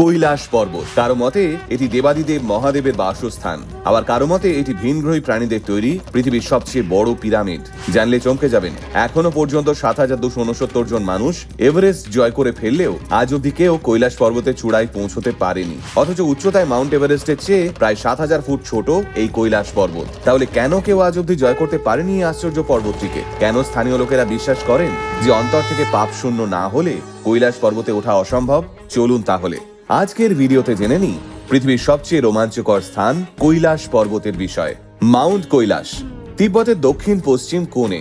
কৈলাস পর্বত। কারও মতে, এটি দেবাদিদেব মহাদেবের বাসস্থান। আবার কারও মতে, এটি ভিনগ্রহী প্রাণীদের তৈরি, পৃথিবীর সবচেয়ে বড় পিরামিড। জানলে চমকে যাবেন, এখনও পর্যন্ত সাত হাজার দুশো উনসত্তর জন মানুষ এভারেস্ট জয় করে ফেললেও আজ অব্দি কেউ কৈলাস পর্বতের চূড়ায় পৌঁছতে পারেনি। অথচ উচ্চতায় মাউন্ট এভারেস্টের চেয়ে প্রায় সাত হাজার ফুট ছোট এই কৈলাস পর্বত। তাহলে কেন কেউ আজ অব্দি জয় করতে পারেনি এই আশ্চর্য পর্বতটিকে? কেন স্থানীয় লোকেরা বিশ্বাস করেন যে অন্তর থেকে পাপ শূন্য না হলে কৈলাস পর্বতে ওঠা অসম্ভব, চলুন তাহলে। আজকের ভিডিওতে জেনে নিই পৃথিবীর সবচেয়ে রোমাঞ্চকর স্থান কৈলাস পর্বতের বিষয়। মাউন্ট কৈলাস, তিব্বতের দক্ষিণ পশ্চিম কোণে।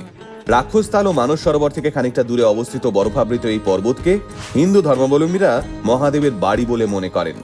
রাক্ষসতাল ও মানস সরোবর থেকে খানিকটা দূরে অবস্থিত বরফাবৃত এই পর্বতকে হিন্দু ধর্মাবলম্বীরা মহাদেবের বাড়ি বলে মনে করেন।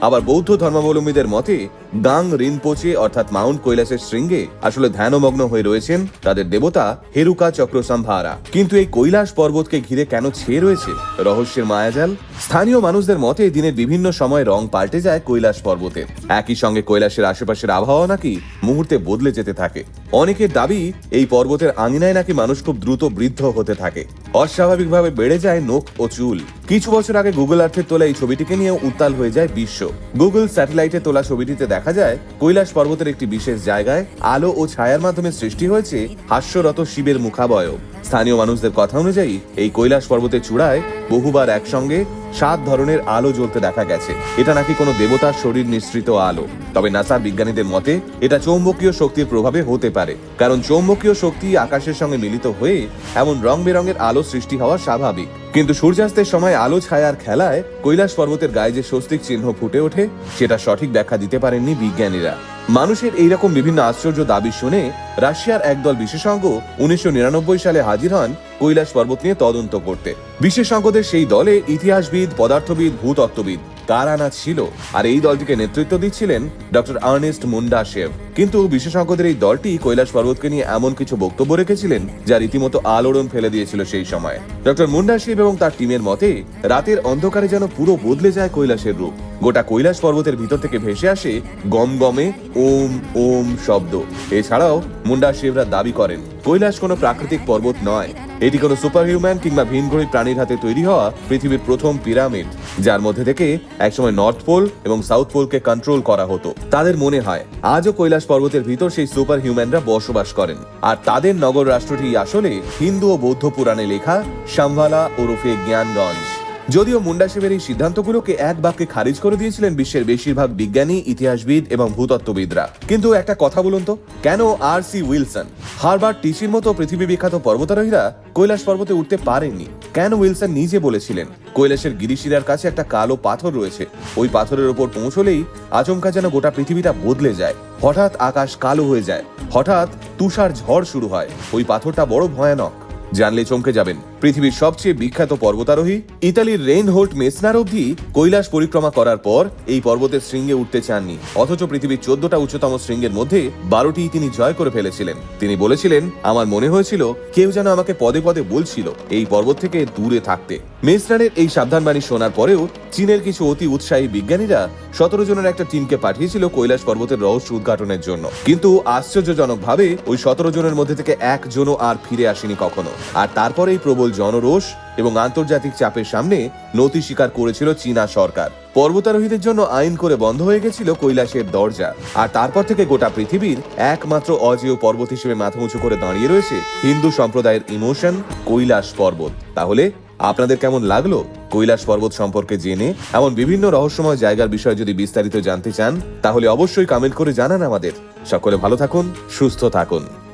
আবার বৌদ্ধ ধর্মাবলম্বীদের মতে, গাং রিনপোচে অর্থাৎ মাউন্ট কৈলাসের শৃঙ্গে আসলে ধ্যানমগ্ন হয়ে রয়েছেন তাদের দেবতা হেরুকা চক্রসম্ভারা। কিন্তু এই কৈলাস পর্বতকে ঘিরে কেন ছেয়ে রয়েছে রহস্যের মায়াজাল? স্থানীয় মানুষদের মতে, দিনের বিভিন্ন সময় রং পাল্টে যায় কৈলাস পর্বতের একই সঙ্গে কৈলাসের আশেপাশের আবহাওয়া নাকি মুহূর্তে বদলে যেতে থাকে। অনেকের দাবি, এই পর্বতের আঙিনায় নাকি মানুষ খুব দ্রুত বৃদ্ধ হতে থাকে। অস্বাভাবিকভাবে বেড়ে যায় নখ ও চুল। কিছু বছর আগে গুগল আর্থের তোলা এই ছবিটিকে নিয়ে উত্তাল হয়ে যায় বিশ্ব। গুগল স্যাটেলাইটে তোলা ছবিটিতে দেখা যায়, কৈলাস পর্বতের একটি বিশেষ জায়গায় আলো ও ছায়ার মাধ্যমে সৃষ্টি হয়েছে হাস্যরত শিবের মুখাবয়ব। স্থানীয় মানুষদের কথা অনুযায়ী, এই কৈলাস পর্বতের চূড়ায় বহুবার একসঙ্গে সাত ধরনের আলো জ্বলতে দেখা গেছে। এটা নাকি কোনো দেবতার শরীর নিঃসৃত আলো? তবে নাসা বিজ্ঞানীদের মতে, এটা চৌম্বকীয় শক্তির প্রভাবে হতে পারে। কারণ চৌম্বকীয় শক্তি আকাশের সঙ্গে মিলিত হয়ে এমন রং বেরঙের আলো সৃষ্টি হওয়া স্বাভাবিক। কিন্তু সূর্যাস্তের সময় আলো ছায়ার খেলায় কৈলাস পর্বতের গায়ে যে স্বস্তিক চিহ্ন ফুটে ওঠে, সেটা সঠিক ব্যাখ্যা দিতে পারেননি বিজ্ঞানীরা। মানুষের এইরকম বিভিন্ন আশ্চর্য দাবি শুনে রাশিয়ার একদল বিশেষজ্ঞ উনিশশো নিরানব্বই সালে হাজির হন কৈলাস পর্বত নিয়ে তদন্ত করতে। বিশেষজ্ঞদের সেই দলে ইতিহাসবিদ, পদার্থবিদ, ভূতত্ত্ববিদ কারানা ছিল? আর এই দলটিকে নেতৃত্ব দিচ্ছিলেন ডক্টর আর্নেস্ট মুন্ডাশেভ কিন্তু বিশেষজ্ঞদের এই দলটি কৈলাস পর্বতকে নিয়ে এমন কিছু বক্তব্য রেখেছিলেন যা রীতিমতো আলোড়ন ফেলে দিয়েছিল সেই সময়। ডক্টর মুন্ডাশেভ এবং তার টিমের মতে, রাতের অন্ধকারে যেন পুরো বদলে যায় কৈলাসের রূপ। গোটা কৈলাস পর্বতের ভিতর থেকে ভেসে আসে গম গমে ওম ওম শব্দ। এছাড়াও মুন্ডা শিবরা দাবি করেন, কৈলাস কোনো প্রাকৃতিক পর্বত নয়। এটি কোনো সুপার হিউম্যান কিংবা ভিনগ্রহী প্রাণীর হাতে তৈরি হওয়া পৃথিবীর প্রথম পিরামিড, যার মধ্যে থেকে একসময় নর্থ পোল এবং সাউথ পোলকে কন্ট্রোল করা হতো। তাদের মনে হয়, আজও কৈলাস পর্বতের ভিতর সেই সুপার হিউম্যানরা বসবাস করেন। আর তাদের নগর রাষ্ট্রটি আসলে হিন্দু ও বৌদ্ধ পুরাণে লেখা শাম্ভালা ওরফে জ্ঞানগঞ্জ। যদিও মুন্ডা মুন্ডাসেবের এই সিদ্ধান্তগুলোকে এক বাক্যে খারিজ করে দিয়েছিলেন বিশ্বের বেশিরভাগ বিজ্ঞানী, ইতিহাসবিদ এবং ভূতত্ত্ববিদরা। কিন্তু একটা কথা বলুন তো, কেন আর সি উইলসন? হারবার্ট টিচির মতো পৃথিবী বিখ্যাত পর্বতারোহীরা কৈলাস পর্বতে উঠতে পারেননি। কেন উইলসন নিজে বলেছিলেন, কৈলাসের গিরিশিরার কাছে একটা কালো পাথর রয়েছে। ওই পাথরের ওপর পৌঁছলেই আচমকা যেন গোটা পৃথিবীটা বদলে যায়। হঠাৎ আকাশ কালো হয়ে যায়। হঠাৎ তুষার ঝড় শুরু হয়। ওই পাথরটা বড় ভয়ানক। জানলে চমকে যাবেন। পৃথিবীর সবচেয়ে বিখ্যাত পর্বতারোহী, ইতালির রেইনহোল্ট মেসনার অবধি কৈলাস পরিক্রমা করার পর এই পর্বতের শৃঙ্গে উঠতে চাননি। অথচ পৃথিবীর চোদ্দটা উচ্চতম শৃঙ্গের মধ্যে বারোটি তিনি জয় করে ফেলেছিলেন। তিনি বলেছিলেন, আমার মনে হয়েছিল কেউ যেন আমাকে পদে পদে বলছিল এই পর্বত থেকে দূরে থাকতে। মেসনারের এই সাবধানবাণী শোনার পরেও চীনের কিছু অতি উৎসাহী বিজ্ঞানীরা সতেরো জনের একটা টিমকে পাঠিয়েছিল কৈলাস পর্বতের রহস্য উদ্ঘাটনের জন্য। কিন্তু আশ্চর্যজনক ভাবে ওই সতেরো জনের মধ্যে থেকে একজনও আর ফিরে আসেনি কখনো। আর তারপরেই প্রবল জনরোষ এবং আন্তর্জাতিক চাপের সামনে নথি স্বীকার করেছিল চীনা সরকার। পর্বতারোহীদের জন্য আইন করে বন্ধ হয়ে গেছিল কৈলাসের দরজা। আর তারপর থেকে গোটা পৃথিবীর একমাত্র অজেয় পর্বত হিসেবে মাথা উঁচু করে দাঁড়িয়ে রয়েছে হিন্দু সম্প্রদায়ের ইমোশন কৈলাস পর্বত। তাহলে আপনাদের কেমন লাগল কৈলাস পর্বত সম্পর্কে জেনে? এমন বিভিন্ন রহস্যময় জায়গার বিষয়ে যদি বিস্তারিত জানতে চান, তাহলে অবশ্যই কমেন্ট করে জানান আমাদের। সকলে ভালো থাকুন, সুস্থ থাকুন।